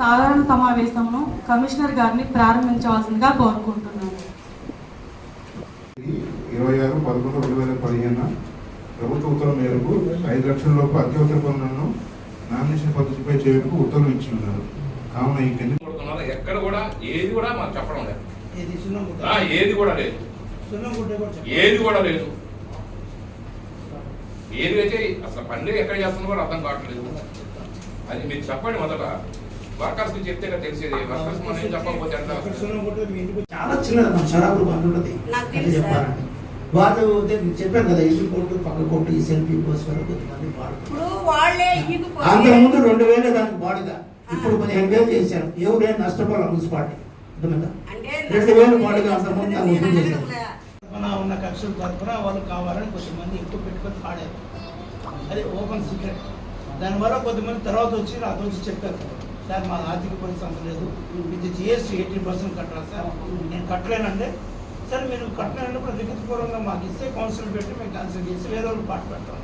సాధారణ సమావేశంను కమిషనర్ గారిని ప్రారంభించవలసిందిగా కోరుకుంటున్నాను. ఇరవై ఆరు పదకొండు రెండు వేల పదిహేను ప్రభుత్వ ఉత్తర్వుల మేరకు ఐదు లక్షల లోపు అత్యవసర పనులను నామినేషన్ పద్ధతిపై చేయుటకు ఉత్తర్వులు ఇచ్చి ఉన్నారు. కావున ఈ కింది కొడుతున్నారు ఎక్కడ కూడా ఏది కూడా మాకు చెప్పడం లేదు. ఏది కూడా లేదు. ఏది కూడా లేదు. ఏది అయితే అసలు పండుగ ఎక్కడ చేస్తున్నా కూడా అర్థం కావట్లేదు. అది మీరు చెప్పండి మొదట. వర్కర్స్కి చెప్తే కదా తెలిసేది. వర్కర్స్ మనం ఏం చెప్పకపోతే చాలా చిన్నది మన షరాబులు బంద్ ఉంటుంది. చెప్పాలంటే. వాళ్ళు కదా ఇంటి కొట్టు పక్క కొట్టు ఈ సెల్ఫీ రెండు వేలు దానికి బాడుగా ఇప్పుడు పదిహేను వేలు చేశారు. ఎవరైనా నష్టపోవాలి మున్సిపాలిటీ. రెండు వేలు బాడుగా నేను వసూలు చేశారు. మన ఉన్న కక్షల తరఫున వాళ్ళు కావాలని కొంతమంది ఎక్కువ పెట్టుకొని పాడారు. అది ఓపెన్ సీక్రెట్. దానివల్ల కొంతమంది తర్వాత వచ్చి నాతో వచ్చి చెప్పారు. సార్ మా ఆర్థిక పరిస్థితి అంత లేదు. ఇది జిఎస్టీ ఎయిటీన్ పర్సెంట్ కట్టాలి సార్? నేను కట్టలేనంటే సార్ మీరు కట్టలేనప్పుడు లిఖితపూర్వకంగా మాకు ఇస్తే కౌన్సిల్ పెట్టి మేము క్యాన్సిల్ చేసి వేరే వాళ్ళు పాట పెట్టాం.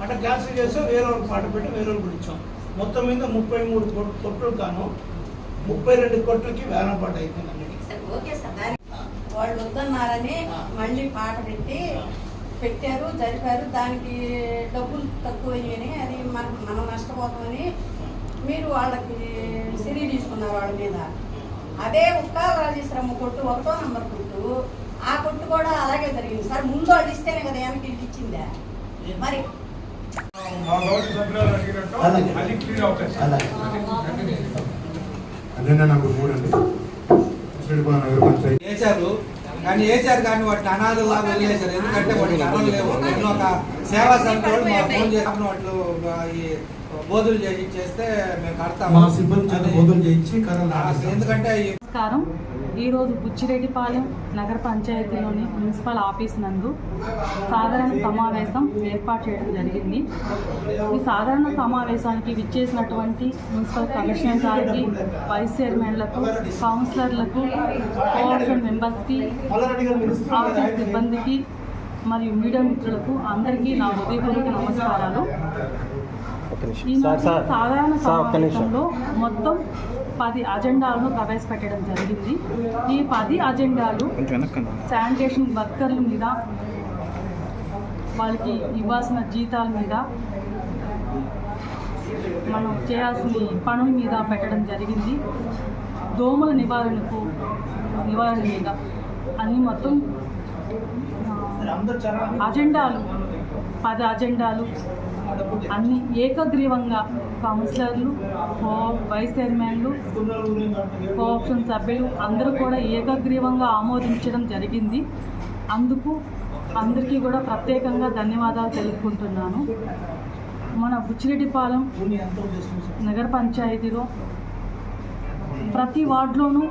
అట్లా క్యాన్సిల్ చేస్తే వేరే వాళ్ళు పాట పెట్టి వేరే వాళ్ళు ఇచ్చాం మొత్తం మీద ముప్పై మూడు కొట్- కొట్లు గాను ముప్పై రెండు కొట్లకి వేలం పాట అయిపోయింది అన్నిటికీ సరే, ఓకే సార్. దాని వాళ్ళు వద్దన్నారని. మళ్ళీ పాట పెట్టి పెట్టారు జరిపారు. దానికి డబ్బులు తక్కువ అయ్యాయని అది మనం మనం నష్టపోతామని మీరు వాళ్ళకి సిరి తీసుకున్నారు వాళ్ళ మీద. అదే ఉక్కాల రాజేశ్వరమ్మ కొట్టు ఒకటో నంబర్ కొట్టు. ఆ కొట్టు కూడా అలాగే జరిగింది. సార్ ముందు వాళ్ళు ఇస్తేనే కదా వెనక్కి ఇల్లు ఇచ్చిందా? మరి. అది మూడు అండి. నగర పంచాయతీ. వేశారు కానీ వేశారు కానీ వాటిని అనాథలాగా వదిలేశారు. ఎందుకంటే వాటికి అన్నం లేవు. నేను ఒక సేవా మాకు ఫోన్ చేసి వాటిలో ఈ బోధులు చేసి చేస్తే మేము కడతాము. సిబ్బంది బోధన చేయించి ఎందుకంటే నమస్కారం. ఈరోజు బుచ్చిరెడ్డిపాలెం నగర పంచాయతీలోని మున్సిపల్ ఆఫీస్ నందు సాధారణ సమావేశం ఏర్పాటు చేయడం జరిగింది. ఈ సాధారణ సమావేశానికి విచ్చేసినటువంటి మున్సిపల్ కమిషనర్ గారికి వైస్ చైర్మన్లకు కౌన్సిలర్లకు కోఆర్డినేషన్ మెంబర్స్కి ఆఫీస్ సిబ్బందికి మరియు మీడియా మిత్రులకు అందరికీ నా హృదయపూర్వక నమస్కారాలు. సాధారణ సమావేశంలో మొత్తం పది అజెండాలను ప్రవేశపెట్టడం జరిగింది. ఈ పది అజెండాలు శానిటేషన్ వర్కర్ల మీద వాళ్ళకి ఇవ్వాల్సిన జీతాల మీద మనం చేయాల్సిన పనుల మీద పెట్టడం జరిగింది. దోమల నివారణకు నివారణ మీద అన్ని మొత్తం అజెండాలు పది అజెండాలు అన్ని ఏకగ్రీవంగా కౌన్సిలర్లు వైస్ చైర్మన్లు కోఆప్షన్ సభ్యులు అందరూ కూడా ఏకగ్రీవంగా ఆమోదించడం జరిగింది. అందుకు అందరికీ కూడా ప్రత్యేకంగా ధన్యవాదాలు తెలుపుకుంటున్నాను. మన బుచ్చిరెడ్డిపాలెం నగర పంచాయతీలో ప్రతి వార్డులోనూ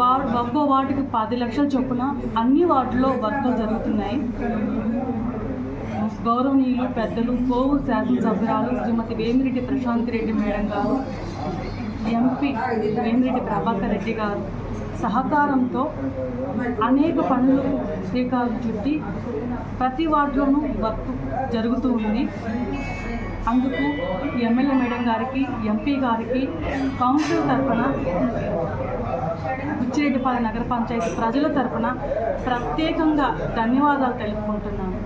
వార్డ్ ఒక్కో వార్డుకి పది లక్షల చొప్పున అన్ని వార్డులో వర్క్లు జరుగుతున్నాయి. గౌరవనీయులు పెద్దలు కోవూరు శాసనసభ్యురాలు శ్రీమతి వేమిరెడ్డి ప్రశాంత్ రెడ్డి మేడం గారు ఎంపీ వేమిరెడ్డి ప్రభాకర్ రెడ్డి గారు సహకారంతో అనేక పనులు శ్రీకారం చుట్టి ప్రతి వార్డులోనూ వర్క్ జరుగుతూ ఉంది. అందుకు ఎమ్మెల్యే మేడం గారికి ఎంపీ గారికి కౌన్సిల్ తరఫున బుచ్చిరెడ్డిపాలెం నగర పంచాయతీ ప్రజల తరఫున ప్రత్యేకంగా ధన్యవాదాలు తెలుపుకుంటున్నాను.